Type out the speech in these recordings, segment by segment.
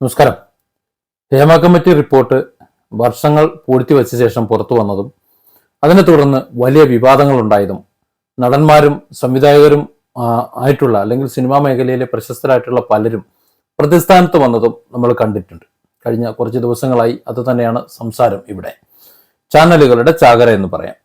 നമസ്കാരം. Hema committee report വർഷങ്ങൾ പൂഴ്ത്തി വച്ച ശേഷം പുറത്തു വന്നതും അതിനെ തുടർന്ന് വലിയ വിവാദങ്ങൾ ഉണ്ടായതും നടന്മാരും സംവിധായകരും ആയിട്ടുള്ള അല്ലെങ്കിൽ സിനിമാ മേഖലയിലെ പ്രശസ്തരായിട്ടുള്ള പലരും പ്രതിസ്ഥാനത്ത് വന്നതും നമ്മൾ കണ്ടിട്ടുണ്ട്. കഴിഞ്ഞ കുറച്ച് ദിവസങ്ങളായി അത് തന്നെയാണ് സംസാരം ഇവിടെ. ചാനലുകളുടെ ചാകര എന്ന് പറയാം.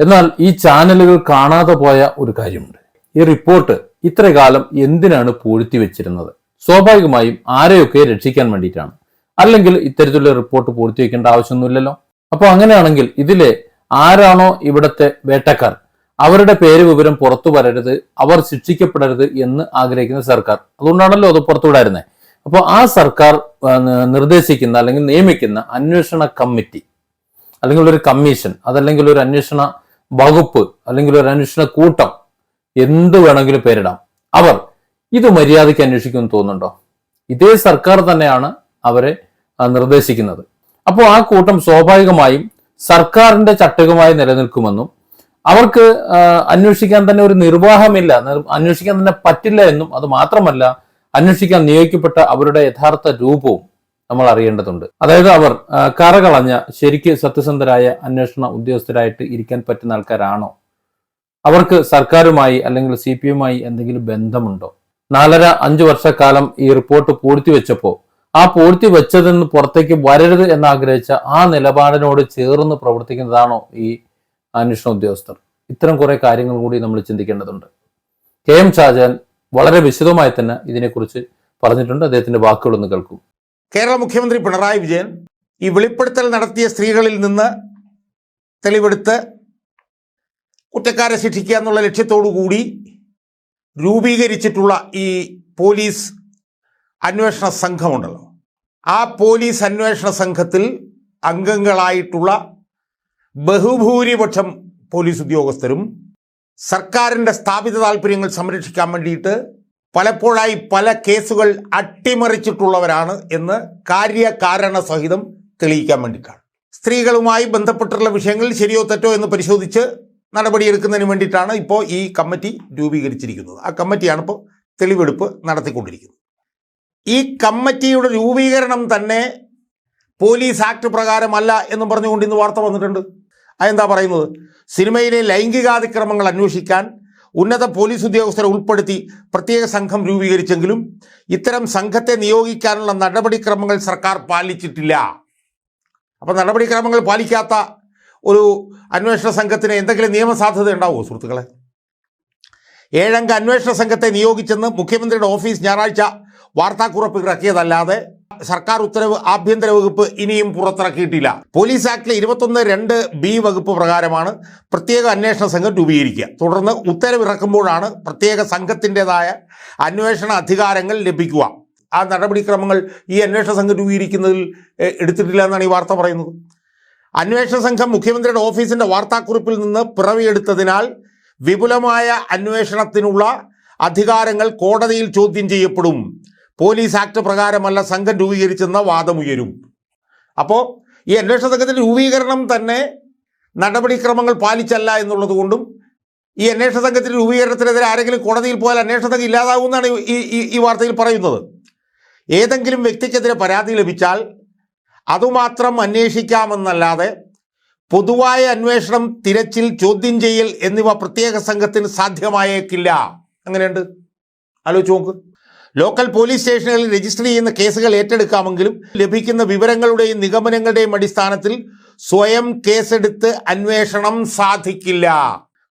എന്നാൽ ഈ ചാനലുകൾ കാണാതെ പോയ ഒരു കാര്യമുണ്ട്. ഈ റിപ്പോർട്ട് ഇത്രകാലം എന്തിനാണ് പൂഴ്ത്തി വെച്ചിരുന്നത്? സ്വാഭാവികമായും ആരെയൊക്കെ രക്ഷിക്കാൻ വേണ്ടിയിട്ടാണ്. അല്ലെങ്കിൽ ഇത്തരത്തിലുള്ള റിപ്പോർട്ട് പൂർത്തിവെക്കേണ്ട ആവശ്യമൊന്നുമില്ലല്ലോ. അപ്പോൾ അങ്ങനെയാണെങ്കിൽ ഇതിലെ ആരാണോ ഇവിടത്തെ വേട്ടക്കാർ? അവരുടെ പേര് വിവരം പുറത്തു വരരുത് അവർ ശിക്ഷിക്കപ്പെടരുത് എന്ന് ആഗ്രഹിക്കുന്ന സർക്കാർ. അതുകൊണ്ടാണല്ലോ അത് പുറത്തുവിടായിരുന്നത് അപ്പോൾ ആ സർക്കാർ നിർദ്ദേശിക്കുന്ന അല്ലെങ്കിൽ നിയമിക്കുന്ന അന്വേഷണ കമ്മിറ്റി അല്ലെങ്കിൽ ഒരു കമ്മീഷൻ അതല്ലെങ്കിൽ ഒരു അന്വേഷണ വകുപ്പ് അല്ലെങ്കിൽ ഒരു അന്വേഷണ കൂട്ടം എന്ത് വേണമെങ്കിലും പേരിടാം. അവർ ഇത് മര്യാദയ്ക്ക് അന്വേഷിക്കുമെന്ന് തോന്നുന്നുണ്ടോ? ഇതേ സർക്കാർ തന്നെയാണ് അവരെ നിർദ്ദേശിക്കുന്നത്. അപ്പോൾ ആ കൂട്ടം സ്വാഭാവികമായും സർക്കാരിന്റെ ചട്ടകമായി നിലനിൽക്കുമെന്നും അവർക്ക് അന്വേഷിക്കാൻ തന്നെ ഒരു നിർവാഹമില്ല നിർ- അന്വേഷിക്കാൻ തന്നെ പറ്റില്ല എന്നും അത് മാത്രമല്ല അന്വേഷിക്കാൻ നിയോഗിക്കപ്പെട്ട അവരുടെ യഥാർത്ഥ രൂപവും നമ്മൾ അറിയേണ്ടതുണ്ട്. അതായത് അവർ കറകളഞ്ഞ ശരിക്ക് സത്യസന്ധരായ അന്വേഷണ ഉദ്യോഗസ്ഥരായിട്ട് ഇരിക്കാൻ പറ്റുന്ന ആൾക്കാരാണോ? അവർക്ക് സർക്കാരുമായി അല്ലെങ്കിൽ സി പി എന്തെങ്കിലും ബന്ധമുണ്ടോ? നാലര അഞ്ചു വർഷക്കാലം ഈ റിപ്പോർട്ട് പൂഴ്ത്തി വെച്ചപ്പോ ആ പൂഴ്ത്തി വെച്ചതെന്ന് പുറത്തേക്ക് വരരുത് എന്നാഗ്രഹിച്ച ആ നിലപാടിനോട് ചേർന്ന് പ്രവർത്തിക്കുന്നതാണോ ഈ അന്വേഷണ ഉദ്യോഗസ്ഥർ? ഇത്തരം കുറെ കാര്യങ്ങൾ കൂടി നമ്മൾ ചിന്തിക്കേണ്ടതുണ്ട്. കെ എം ഷാജാൻ വളരെ വിശദമായി തന്നെ ഇതിനെക്കുറിച്ച് പറഞ്ഞിട്ടുണ്ട്. അദ്ദേഹത്തിന്റെ വാക്കുകളൊന്ന് കേൾക്കൂ. കേരള മുഖ്യമന്ത്രി പിണറായി വിജയൻ ഈ വെളിപ്പെടുത്തൽ നടത്തിയ സ്ത്രീകളിൽ നിന്ന് തെളിവെടുത്ത് കുറ്റക്കാരെ ശിക്ഷിക്കുക എന്നുള്ള ലക്ഷ്യത്തോടു കൂടി രൂപീകരിച്ചിട്ടുള്ള ഈ പോലീസ് അന്വേഷണ സംഘമുണ്ടല്ലോ. ആ പോലീസ് അന്വേഷണ സംഘത്തിൽ അംഗങ്ങളായിട്ടുള്ള ബഹുഭൂരിപക്ഷം പോലീസ് ഉദ്യോഗസ്ഥരും സർക്കാരിന്റെ സ്ഥാപിത താല്പര്യങ്ങൾ സംരക്ഷിക്കാൻ വേണ്ടിയിട്ട് പലപ്പോഴായി പല കേസുകൾ അട്ടിമറിച്ചിട്ടുള്ളവരാണ് എന്ന് കാര്യകാരണ സഹിതം തെളിയിക്കാൻ വേണ്ടിയിട്ടാണ്. സ്ത്രീകളുമായി ബന്ധപ്പെട്ടുള്ള വിഷയങ്ങൾ ശരിയോ തെറ്റോ എന്ന് പരിശോധിച്ച് നടപടിയെടുക്കുന്നതിന് വേണ്ടിയിട്ടാണ് ഇപ്പോൾ ഈ കമ്മിറ്റി രൂപീകരിച്ചിരിക്കുന്നത്. ആ കമ്മിറ്റിയാണ് ഇപ്പോൾ തെളിവെടുപ്പ് നടത്തിക്കൊണ്ടിരിക്കുന്നത്. ഈ കമ്മിറ്റിയുടെ രൂപീകരണം തന്നെ പോലീസ് ആക്ട് പ്രകാരമല്ല എന്ന് പറഞ്ഞുകൊണ്ട് ഇന്ന് വാർത്ത വന്നിട്ടുണ്ട്. അതെന്താ പറയുന്നത്? സിനിമയിലെ ലൈംഗികാതിക്രമങ്ങൾ അന്വേഷിക്കാൻ ഉന്നത പോലീസ് ഉദ്യോഗസ്ഥരെ ഉൾപ്പെടുത്തി പ്രത്യേക സംഘം രൂപീകരിച്ചെങ്കിലും ഇത്തരം സംഘത്തെ നിയോഗിക്കാനുള്ള നടപടിക്രമങ്ങൾ സർക്കാർ പാലിച്ചിട്ടില്ല. അപ്പം നടപടിക്രമങ്ങൾ പാലിക്കാത്ത ഒരു അന്വേഷണ സംഘത്തിന് എന്തെങ്കിലും നിയമസാധ്യത ഉണ്ടാവുമോ സുഹൃത്തുക്കളെ? ഏഴംഗ അന്വേഷണ സംഘത്തെ നിയോഗിച്ചെന്ന് മുഖ്യമന്ത്രിയുടെ ഓഫീസ് ഞായറാഴ്ച വാർത്താക്കുറിപ്പ് ഇറക്കിയതല്ലാതെ സർക്കാർ ഉത്തരവ് ആഭ്യന്തര വകുപ്പ് ഇനിയും പുറത്തിറക്കിയിട്ടില്ല. പോലീസ് ആക്ടിലെ ഇരുപത്തൊന്ന് രണ്ട് ബി വകുപ്പ് പ്രകാരമാണ് പ്രത്യേക അന്വേഷണ സംഘം രൂപീകരിക്കുക. തുടർന്ന് ഉത്തരവിറക്കുമ്പോഴാണ് പ്രത്യേക സംഘത്തിന്റെതായ അന്വേഷണ അധികാരങ്ങൾ ലഭിക്കുക. ആ നടപടിക്രമങ്ങൾ ഈ അന്വേഷണ സംഘം രൂപീകരിക്കുന്നതിൽ എടുത്തിട്ടില്ല എന്നാണ് ഈ വാർത്ത പറയുന്നത്. അന്വേഷണ സംഘം മുഖ്യമന്ത്രിയുടെ ഓഫീസിന്റെ വാർത്താക്കുറിപ്പിൽ നിന്ന് പിറവിയെടുത്തതിനാൽ വിപുലമായ അന്വേഷണത്തിനുള്ള അധികാരങ്ങൾ കോടതിയിൽ ചോദ്യം ചെയ്യപ്പെടും. പോലീസ് ആക്ട് പ്രകാരമല്ല സംഘം രൂപീകരിച്ചെന്ന വാദമുയരും. അപ്പോൾ ഈ അന്വേഷണ സംഘത്തിന്റെ രൂപീകരണം തന്നെ നടപടിക്രമങ്ങൾ പാലിച്ചല്ല എന്നുള്ളത് കൊണ്ടും ഈ അന്വേഷണ സംഘത്തിന്റെ രൂപീകരണത്തിനെതിരെ ആരെങ്കിലും കോടതിയിൽ പോയാൽ അന്വേഷണ സംഘം ഇല്ലാതാവുമെന്നാണ് ഈ- ഈ വാർത്തയിൽ പറയുന്നത്. ഏതെങ്കിലും വ്യക്തിക്കെതിരെ പരാതി ലഭിച്ചാൽ അതുമാത്രം അന്വേഷിക്കാമെന്നല്ലാതെ പൊതുവായ അന്വേഷണം തിരച്ചിൽ ചോദ്യം ചെയ്യൽ എന്നിവ പ്രത്യേക സംഘത്തിന് സാധ്യമായേക്കില്ല. അങ്ങനെയുണ്ട് ആലോചിച്ച് നോക്ക്. ലോക്കൽ പോലീസ് സ്റ്റേഷനുകളിൽ രജിസ്റ്റർ ചെയ്യുന്ന കേസുകൾ ഏറ്റെടുക്കാമെങ്കിലും ലഭിക്കുന്ന വിവരങ്ങളുടെയും നിഗമനങ്ങളുടെയും അടിസ്ഥാനത്തിൽ സ്വയം കേസെടുത്ത് അന്വേഷണം സാധിക്കില്ല.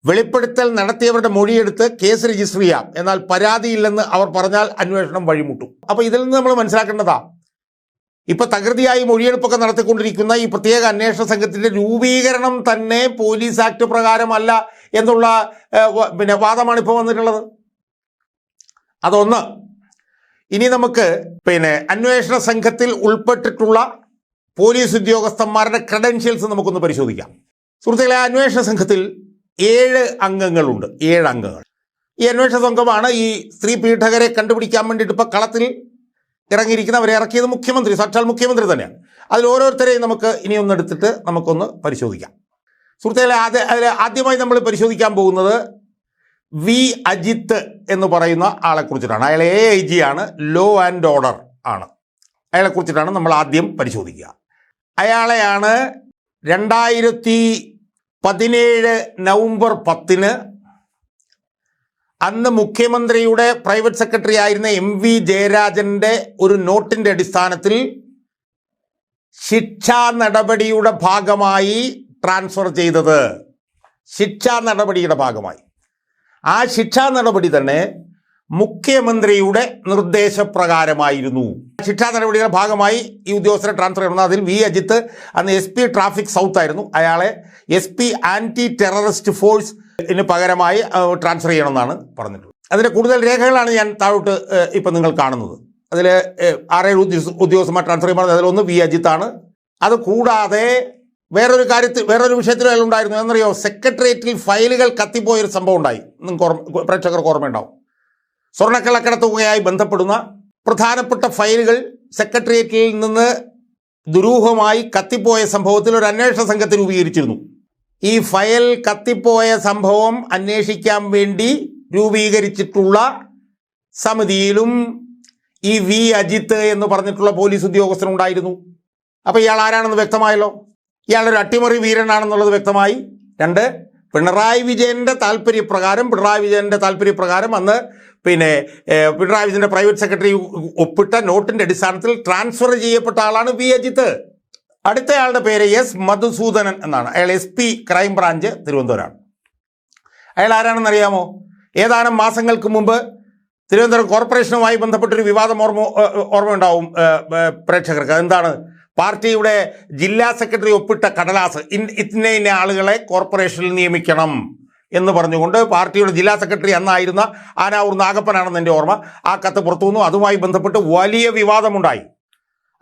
വെളിപ്പെടുത്തൽ നടത്തിയവരുടെ മൊഴിയെടുത്ത് കേസ് രജിസ്റ്റർ ചെയ്യാം. എന്നാൽ പരാതിയില്ലെന്ന് അവർ പറഞ്ഞാൽ അന്വേഷണം വഴിമുട്ടും. അപ്പോൾ ഇതിൽ നിന്ന് നമ്മൾ മനസ്സിലാക്കേണ്ടതാ ഇപ്പൊ തകൃതിയായി മൊഴിയെടുപ്പൊക്കെ നടത്തിക്കൊണ്ടിരിക്കുന്ന ഈ പ്രത്യേക അന്വേഷണ സംഘത്തിന്റെ രൂപീകരണം തന്നെ പോലീസ് ആക്ട് പ്രകാരമല്ല എന്നുള്ള പിന്നെ വാദമാണ് ഇപ്പോൾ വന്നിട്ടുള്ളത്. അതൊന്ന്. ഇനി നമുക്ക് പിന്നെ അന്വേഷണ സംഘത്തിൽ ഉൾപ്പെട്ടിട്ടുള്ള പോലീസ് ഉദ്യോഗസ്ഥന്മാരുടെ ക്രെഡൻഷ്യൽസ് നമുക്കൊന്ന് പരിശോധിക്കാം. സുഹൃത്തുക്കളെ അന്വേഷണ സംഘത്തിൽ ഏഴ് അംഗങ്ങളുണ്ട്. ഏഴ് അംഗങ്ങൾ. ഈ അന്വേഷണ സംഘമാണ് ഈ സ്ത്രീ പീഠകരെ കണ്ടുപിടിക്കാൻ വേണ്ടിയിട്ട് ഇപ്പോൾ കളത്തിൽ ഇറങ്ങിയിരിക്കുന്നവരെ ഇറക്കിയത് മുഖ്യമന്ത്രി സാക്ഷാൽ മുഖ്യമന്ത്രി തന്നെയാണ്. അതിൽ ഓരോരുത്തരെയും നമുക്ക് ഇനി ഒന്ന് എടുത്തിട്ട് നമുക്കൊന്ന് പരിശോധിക്കാം. സുഹൃത്തുക്കളെ ആദ്യ അതിൽ ആദ്യമായി നമ്മൾ പരിശോധിക്കാൻ പോകുന്നത് വി അജിത്ത് എന്ന് പറയുന്ന ആളെ കുറിച്ചിട്ടാണ്. അയാൾ എ ഐ ജി ആണ് ലോ ആൻഡ് ഓർഡർ ആണ്. അയാളെക്കുറിച്ചിട്ടാണ് നമ്മൾ ആദ്യം പരിശോധിക്കുക. അയാളെയാണ് രണ്ടായിരത്തി പതിനേഴ് നവംബർ പത്തിന് അന്ന് മുഖ്യമന്ത്രിയുടെ പ്രൈവറ്റ് സെക്രട്ടറി ആയിരുന്ന എം വി ജയരാജന്റെ ഒരു നോട്ടിന്റെ അടിസ്ഥാനത്തിൽ ശിക്ഷാ നടപടിയുടെ ഭാഗമായി ട്രാൻസ്ഫർ ചെയ്തത്. ശിക്ഷാ നടപടിയുടെ ഭാഗമായി. ആ ശിക്ഷാ നടപടി തന്നെ മുഖ്യമന്ത്രിയുടെ നിർദ്ദേശപ്രകാരമായിരുന്നു. ശിക്ഷാ നടപടിയുടെ ഭാഗമായി ഈ ഉദ്യോഗസ്ഥരെ ട്രാൻസ്ഫർ ചെയ്യണം. അതിൽ വി അജിത്ത് അന്ന് എസ് ട്രാഫിക് സൗത്ത് ആയിരുന്നു. അയാളെ എസ് ആന്റി ടെററിസ്റ്റ് ഫോഴ്സ് ന് പകരമായി ട്രാൻസ്ഫർ ചെയ്യണമെന്നാണ് പറഞ്ഞിട്ടുള്ളത്. അതിന്റെ കൂടുതൽ രേഖകളാണ് ഞാൻ താഴോട്ട് ഇപ്പം നിങ്ങൾ കാണുന്നത്. അതിൽ ആറേഴ് ഉദ്യോഗ- ഉദ്യോഗസ്ഥന്മാർ ട്രാൻസ്ഫർ ചെയ്യുമ്പോൾ അതിലൊന്ന് വി അജിത്താണ്. അത് കൂടാതെ വേറൊരു കാര്യത്തിൽ വേറൊരു വിഷയത്തിലും അയാൾ ഉണ്ടായിരുന്നു. എന്നറിയോ സെക്രട്ടേറിയറ്റിൽ ഫയലുകൾ കത്തിപ്പോയൊരു സംഭവം ഉണ്ടായി. നിങ്ങൾക്ക് ഓർമ്മ പ്രേക്ഷകർക്ക് ഓർമ്മയുണ്ടാവും. സ്വർണക്കള്ളക്കടത്തുകയായി ബന്ധപ്പെടുന്ന പ്രധാനപ്പെട്ട ഫയലുകൾ സെക്രട്ടേറിയറ്റിൽ നിന്ന് ദുരൂഹമായി കത്തിപ്പോയ സംഭവത്തിൽ ഒരു അന്വേഷണ സംഘത്തെ രൂപീകരിച്ചിരുന്നു. ഈ ഫയൽ കത്തിപ്പോയ സംഭവം അന്വേഷിക്കാൻ വേണ്ടി രൂപീകരിച്ചിട്ടുള്ള സമിതിയിലും ഈ വി അജിത്ത് എന്ന് പറഞ്ഞിട്ടുള്ള പോലീസ് ഉദ്യോഗസ്ഥനുണ്ടായിരുന്നു അപ്പോൾ ഇയാൾ ആരാണെന്ന് വ്യക്തമായല്ലോ? ഇയാളൊരു അട്ടിമറി വീരനാണെന്നുള്ളത് വ്യക്തമായി. രണ്ട് പിണറായി വിജയന്റെ താല്പര്യപ്രകാരം പിണറായി വിജയന്റെ താല്പര്യപ്രകാരം അന്ന് പിന്നെ പിണറായി വിജയന്റെ പ്രൈവറ്റ് സെക്രട്ടറി ഒപ്പിട്ട നോട്ടിന്റെ അടിസ്ഥാനത്തിൽ ട്രാൻസ്ഫർ ചെയ്യപ്പെട്ട ആളാണ് വി അജിത്ത്. അടുത്തയാളുടെ പേര് എസ് മധുസൂദനൻ എന്നാണ്. അയാൾ എസ് പി ക്രൈംബ്രാഞ്ച് തിരുവനന്തപുരമാണ്. അയാൾ ആരാണെന്ന് അറിയാമോ? ഏതാനും മാസങ്ങൾക്ക് മുമ്പ് തിരുവനന്തപുരം കോർപ്പറേഷനുമായി ബന്ധപ്പെട്ടൊരു വിവാദം ഓർമ്മ ഓർമ്മയുണ്ടാവും പ്രേക്ഷകർക്ക്. അതെന്താണ്? പാർട്ടിയുടെ ജില്ലാ സെക്രട്ടറി ഒപ്പിട്ട കടലാസ്. ഇൻ- ഇന്ന ഇന്ന ആളുകളെ കോർപ്പറേഷനിൽ നിയമിക്കണം എന്ന് പറഞ്ഞുകൊണ്ട് പാർട്ടിയുടെ ജില്ലാ സെക്രട്ടറി അന്നായിരുന്ന ആനാവൂർ നാഗപ്പനാണെന്ന് എന്റെ ഓർമ്മ. ആ കത്ത് പുറത്തു വന്നു അതുമായി ബന്ധപ്പെട്ട് വലിയ വിവാദമുണ്ടായി.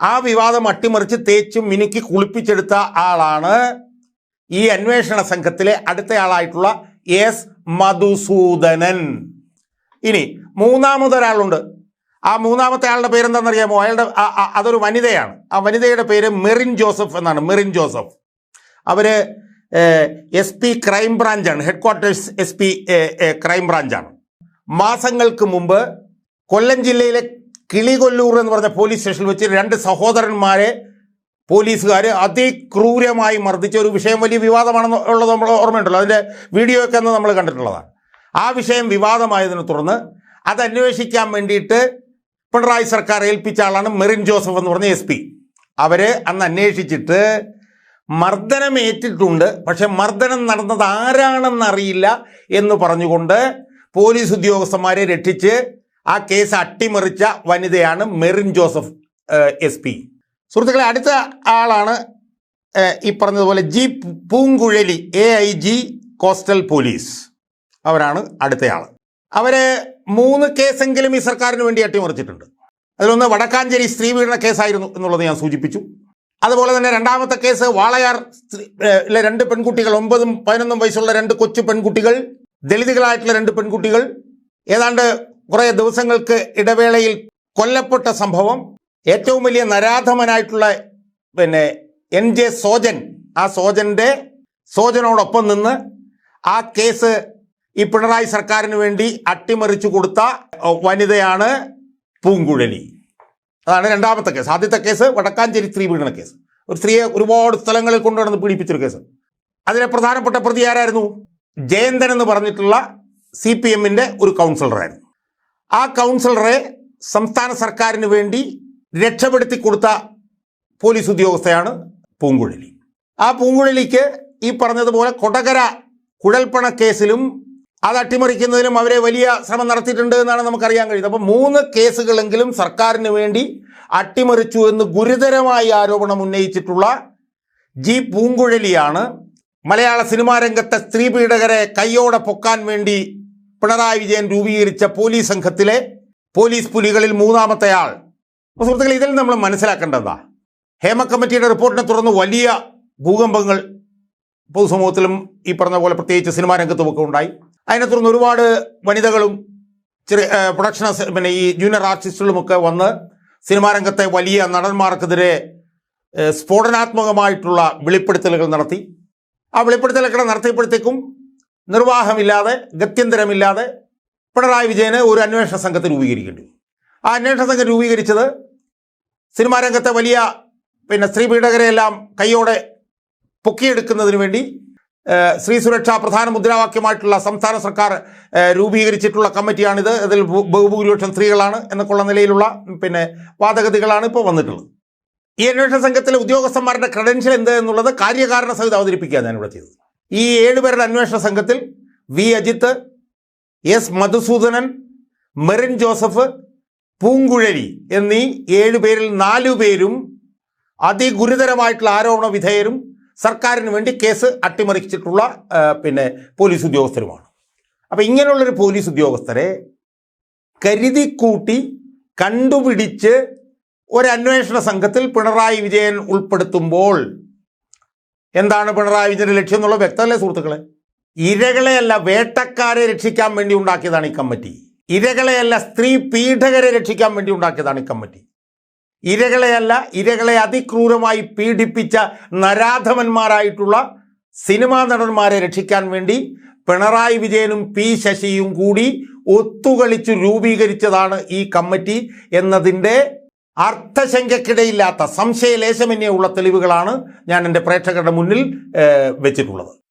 ആ വിവാദം അട്ടിമറിച്ച് തേച്ചും മിനുക്കി കുളിപ്പിച്ചെടുത്ത ആളാണ് ഈ അന്വേഷണ സംഘത്തിലെ അടുത്തയാളായിട്ടുള്ള എസ് മധുസൂദനൻ. ഇനി മൂന്നാമതൊരാളുണ്ട്. ആ മൂന്നാമത്തെ ആളുടെ പേരെന്താണെന്നറിയാമോ? അയാളുടെ അതൊരു വനിതയാണ്. ആ വനിതയുടെ പേര് മെറിൻ ജോസഫ് എന്നാണ് മെറിൻ ജോസഫ്. അവർ എസ് പി ക്രൈം ബ്രാഞ്ചാണ് headquarters S P crime ബ്രാഞ്ചാണ്. മാസങ്ങൾക്ക് മുമ്പ് കൊല്ലം ജില്ലയിലെ കിളികൊല്ലൂർ എന്ന് പറഞ്ഞ പോലീസ് സ്റ്റേഷനിൽ വെച്ച് രണ്ട് സഹോദരന്മാരെ പോലീസുകാർ അതിക്രൂരമായി മർദ്ദിച്ച ഒരു വിഷയം വലിയ വിവാദമാണെന്ന് ഉള്ളത് നമ്മൾ ഓർമ്മയുണ്ടല്ലോ. അതിന്റെ വീഡിയോ ഒക്കെ നമ്മൾ കണ്ടിട്ടുള്ളതാണ്. ആ വിഷയം വിവാദമായതിനെ തുടർന്ന് അത് അന്വേഷിക്കാൻ വേണ്ടിയിട്ട് പിണറായി സർക്കാർ ഏൽപ്പിച്ച ആളാണ് മെറിൻ ജോസഫ് എന്ന് പറഞ്ഞ എസ് പി. അവർ അന്ന് അന്വേഷിച്ചിട്ട് മർദ്ദനം ഏറ്റിട്ടുണ്ട്. പക്ഷെ മർദ്ദനം നടന്നത് ആരാണെന്നറിയില്ല എന്ന് പറഞ്ഞുകൊണ്ട് പോലീസ് ഉദ്യോഗസ്ഥന്മാരെ രക്ഷിച്ച് ആ കേസ് അട്ടിമറിച്ച വനിതയാണ് മെറിൻ ജോസഫ് എസ് പി. സുഹൃത്തുക്കളെ അടുത്ത ആളാണ് ഈ പറഞ്ഞതുപോലെ G Poonkuzhali A I G coastal police. അവരാണ് അടുത്തയാൾ അവർ മൂന്ന് കേസെങ്കിലും ഈ സർക്കാരിന് വേണ്ടി അട്ടിമറിച്ചിട്ടുണ്ട്. അതിലൊന്ന് വടക്കാഞ്ചേരി സ്ത്രീ പീഡന കേസായിരുന്നു എന്നുള്ളത് ഞാൻ സൂചിപ്പിച്ചു. അതുപോലെ തന്നെ രണ്ടാമത്തെ കേസ് വാളയാർ രണ്ട് പെൺകുട്ടികൾ ഒമ്പതും പതിനൊന്നും വയസ്സുള്ള രണ്ട് കൊച്ചു പെൺകുട്ടികൾ ദളിതുകളായിട്ടുള്ള രണ്ട് പെൺകുട്ടികൾ. ഏതാണ്ട് കുറേ ദിവസങ്ങൾക്ക് ഇടവേളയിൽ കൊല്ലപ്പെട്ട സംഭവം ഏറ്റവും വലിയ നരാധമനായിട്ടുള്ള പിന്നെ എൻ ജെ സോജൻ ആ സോജന്റെ സോജനോടൊപ്പം നിന്ന് ആ കേസ് ഈ പിണറായി സർക്കാരിന് വേണ്ടി അട്ടിമറിച്ചു കൊടുത്ത വനിതയാണ് പൂങ്കുഴലി. അതാണ് രണ്ടാമത്തെ കേസ്. ആദ്യത്തെ കേസ് വടക്കാഞ്ചേരി സ്ത്രീ പീഡന കേസ്. ഒരു സ്ത്രീയെ ഒരുപാട് സ്ഥലങ്ങളിൽ കൊണ്ടുവന്ന് പീഡിപ്പിച്ചൊരു കേസ്. അതിലെ പ്രധാനപ്പെട്ട പ്രതി ആരായിരുന്നു? ജയന്തൻ എന്ന് പറഞ്ഞിട്ടുള്ള സി പി എമ്മിന്റെ ഒരു കൗൺസിലറായിരുന്നു. ആ കൗൺസിലറെ സംസ്ഥാന സർക്കാരിന് വേണ്ടി രക്ഷപ്പെടുത്തി കൊടുത്ത പോലീസ് ഉദ്യോഗസ്ഥയാണ് പൂങ്കുഴലി. ആ പൂങ്കുഴലിക്ക് ഈ പറഞ്ഞതുപോലെ കൊടകര കുഴൽപ്പണ കേസിലും അത് അട്ടിമറിക്കുന്നതിനും അവരെ വലിയ ശ്രമം നടത്തിയിട്ടുണ്ട് എന്നാണ് നമുക്കറിയാൻ കഴിയുന്നത്. അപ്പം മൂന്ന് കേസുകളെങ്കിലും സർക്കാരിന് വേണ്ടി അട്ടിമറിച്ചു എന്ന് ഗുരുതരമായി ആരോപണം ഉന്നയിച്ചിട്ടുള്ള ജി പൂങ്കുഴലിയാണ് മലയാള സിനിമാ രംഗത്തെ സ്ത്രീ പീഡകരെ കയ്യോടെ പൊക്കാൻ വേണ്ടി പിണറായി വിജയൻ രൂപീകരിച്ച പോലീസ് സംഘത്തിലെ പോലീസ് പുലികളിൽ മൂന്നാമത്തെ ആൾ അപ്പോൾ സുഹൃത്തുക്കളെ ഇതിൽ നമ്മൾ മനസ്സിലാക്കേണ്ടതാ. ഹേമ കമ്മിറ്റിയുടെ റിപ്പോർട്ടിനെ തുടർന്ന് വലിയ ഭൂകമ്പങ്ങൾ പൊതുസമൂഹത്തിലും ഈ പറഞ്ഞ പോലെ പ്രത്യേകിച്ച് സിനിമാ രംഗത്തും ഒക്കെ ഉണ്ടായി. അതിനെ തുടർന്ന് ഒരുപാട് വനിതകളും ചെറിയ പ്രൊഡക്ഷൻ പിന്നെ ഈ ജൂനിയർ ആർട്ടിസ്റ്റുകളും ഒക്കെ വന്ന് സിനിമാ രംഗത്തെ വലിയ നടന്മാർക്കെതിരെ സ്ഫോടനാത്മകമായിട്ടുള്ള വെളിപ്പെടുത്തലുകൾ നടത്തി. ആ വെളിപ്പെടുത്തലൊക്കെ നടത്തിയപ്പോഴത്തേക്കും നിർവാഹമില്ലാതെ ഗത്യന്തരമില്ലാതെ പിണറായി വിജയന് ഒരു അന്വേഷണ സംഘത്തെ രൂപീകരിക്കേണ്ടി. ആ അന്വേഷണ സംഘം രൂപീകരിച്ചത് സിനിമാ രംഗത്തെ വലിയ പിന്നെ സ്ത്രീ പീഡകരെയെല്ലാം കൈയോടെ പൊക്കിയെടുക്കുന്നതിന് വേണ്ടി സ്ത്രീ സുരക്ഷ പ്രധാന മുദ്രാവാക്യമായിട്ടുള്ള സംസ്ഥാന സർക്കാർ രൂപീകരിച്ചിട്ടുള്ള കമ്മിറ്റിയാണിത്. അതിൽ ബഹുഭൂരിപക്ഷം സ്ത്രീകളാണ് എന്നൊക്കെയുള്ള നിലയിലുള്ള പിന്നെ വാദഗതികളാണ് ഇപ്പോൾ വന്നിട്ടുള്ളത്. ഈ അന്വേഷണ സംഘത്തിലെ ഉദ്യോഗസ്ഥന്മാരുടെ ക്രെഡൻഷ്യൽ എന്ത് എന്നുള്ളത് കാര്യകാരണ സഹിതം അവതരിപ്പിക്കുക ഞാനിവിടെ ചെയ്തത്. ഈ ഏഴുപേരുടെ അന്വേഷണ സംഘത്തിൽ വി അജിത്ത് എസ് മധുസൂദനൻ മെറിൻ ജോസഫ് പൂങ്കുഴലി എന്നീ ഏഴു പേരിൽ നാലു പേരും അതിഗുരുതരമായിട്ടുള്ള ആരോപണ വിധേയരും സർക്കാരിന് വേണ്ടി കേസ് അട്ടിമറിച്ചിട്ടുള്ള പിന്നെ പോലീസ് ഉദ്യോഗസ്ഥരുമാണ്. അപ്പോൾ ഇങ്ങനെയുള്ളൊരു പോലീസ് ഉദ്യോഗസ്ഥരെ കരുതിക്കൂട്ടി കണ്ടുപിടിച്ച് ഒരു അന്വേഷണ സംഘത്തിൽ പിണറായി വിജയൻ ഉൾപ്പെടുത്തുമ്പോൾ എന്താണ് പിണറായി വിജയന്റെ ലക്ഷ്യം എന്നുള്ള വ്യക്തമല്ലേ സുഹൃത്തുക്കളെ? ഇരകളെയല്ല വേട്ടക്കാരെ രക്ഷിക്കാൻ വേണ്ടി ഉണ്ടാക്കിയതാണ് ഈ കമ്മിറ്റി. ഇരകളെയല്ല സ്ത്രീ പീഡകരെ രക്ഷിക്കാൻ വേണ്ടി ഉണ്ടാക്കിയതാണ് ഈ കമ്മിറ്റി. ഇരകളെയല്ല ഇരകളെ അതിക്രൂരമായി പീഡിപ്പിച്ച നരാധമന്മാരായിട്ടുള്ള സിനിമാ നടന്മാരെ രക്ഷിക്കാൻ വേണ്ടി പിണറായി വിജയനും പി ശശിയും കൂടി ഒത്തുകളിച്ചു രൂപീകരിച്ചതാണ് ഈ കമ്മിറ്റി എന്നതിന്റെ അർത്ഥശങ്കയ്ക്കിടയില്ലാത്ത സംശയലേശമന്യേ ഉള്ള തെളിവുകളാണ് ഞാൻ എന്റെ പ്രേക്ഷകരുടെ മുന്നിൽ വെച്ചിട്ടുള്ളത്.